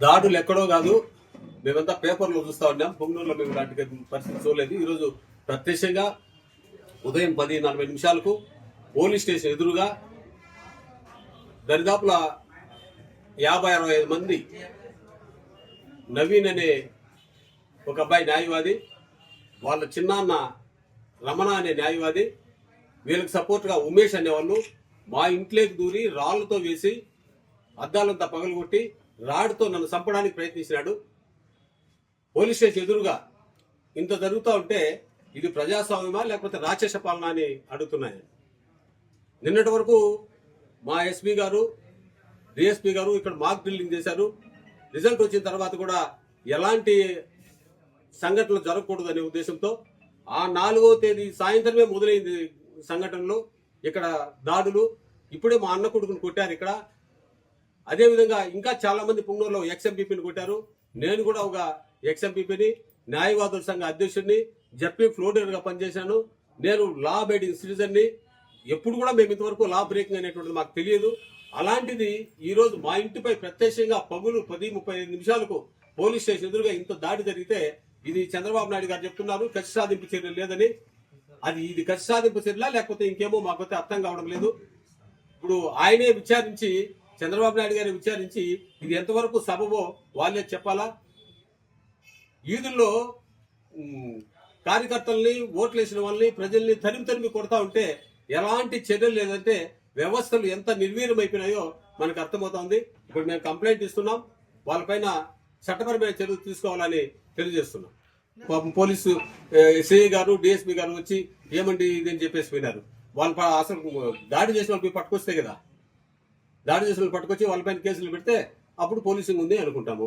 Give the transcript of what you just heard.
దాడులు ఎక్కడో కాదు మేమంతా పేపర్లో చూస్తా ఉన్నాం. పొంగనూరులో మేము ఇలాంటి పరిస్థితి చూడలేదు. ఈరోజు ప్రత్యక్షంగా ఉదయం పది నలభై నిమిషాలకు పోలీస్ స్టేషన్ ఎదురుగా దరిదాపుల యాభై అరవై ఐదు మంది నవీన్ అనే ఒక అబ్బాయి న్యాయవాది వాళ్ళ చిన్నాన్న రమణ అనే న్యాయవాది వీళ్ళకి సపోర్ట్గా ఉమేష్ అనేవాళ్ళు మా ఇంట్లోకి దూరి రాళ్ళతో వేసి అద్దాలంతా పగలగొట్టి రాడ్తో నన్ను చంపడానికి ప్రయత్నించినాడు. పోలీస్ స్టేషన్ ఎదురుగా ఇంత జరుగుతూ ఉంటే ఇది ప్రజాస్వామ్యమా లేకపోతే రాక్షస పాలన అని అడుగుతున్నాయి. నిన్నటి వరకు మా ఎస్పీ గారు డిఎస్పీ గారు ఇక్కడ మాక్ డ్రిల్లింగ్ చేశారు. రిజల్ట్ వచ్చిన తర్వాత కూడా ఎలాంటి సంఘటనలు జరగకూడదు అనే ఉద్దేశంతో ఆ నాలుగో తేదీ సాయంత్రమే మొదలైంది సంఘటనలు. ఇక్కడ దాడులు. ఇప్పుడే మా అన్న కొడుకును కొట్టారు ఇక్కడ. అదేవిధంగా ఇంకా చాలా మంది ఎక్స్ఎంపీపీని కొట్టారు. నేను కూడా ఒక ఎక్స్ఎంపీపీని న్యాయవాదుల సంఘ అధ్యక్షుడిని జెప్పి ఫ్లోటర్గా పనిచేశాను. నేను లా అబైడింగ్ సిటిజన్ని ఎప్పుడు కూడా మేము ఇంతవరకు లా బ్రేకింగ్ అనేటువంటిది మాకు తెలియదు. అలాంటిది ఈరోజు మా ఇంటిపై ప్రత్యక్షంగా పగులు పది ముప్పై ఐదు నిమిషాలకు పోలీస్ స్టేషన్ ఎదురుగా ఇంత దాడి జరిగితే ఇది చంద్రబాబు నాయుడు గారు చెప్తున్నారు కక్ష సాధింపు చర్యలు లేదని. అది ఇది కక్ష సాధింపు చర్యలా లేకపోతే ఇంకేమో మాకైతే అర్థం కావడం లేదు. ఇప్పుడు ఆయనే విచారించి చంద్రబాబు నాయుడు గారిని విచారించి ఇది ఎంతవరకు సబబో వాళ్ళే చెప్పాలా? ఈదుల్లో కార్యకర్తల్ని ఓట్లేసిన వాళ్ళని ప్రజల్ని తరిమి తరిమి కొడతా ఉంటే ఎలాంటి చర్యలు లేదంటే వ్యవస్థలు ఎంత నిర్వీర్యమైపోయినాయో మనకు అర్థమవుతోంది. ఇప్పుడు మేము కంప్లైంట్ ఇస్తున్నాం. వాళ్ళపైన చట్టపరమైన చర్యలు తీసుకోవాలని తెలియజేస్తున్నాం. పాపం పోలీసు సిఐ గారు డిఎస్పీ గారు వచ్చి ఏమండి ఇది అని చెప్పేసి పోయినారు. వాళ్ళు అసలు దాడి చేసిన వాళ్ళు పట్టుకొస్తే కదా. దాడి చేసిన వాళ్ళు పట్టుకొచ్చి వాళ్ళపైన కేసులు పెడితే అప్పుడు పోలీసింగ్ ఉంది అనుకుంటాము.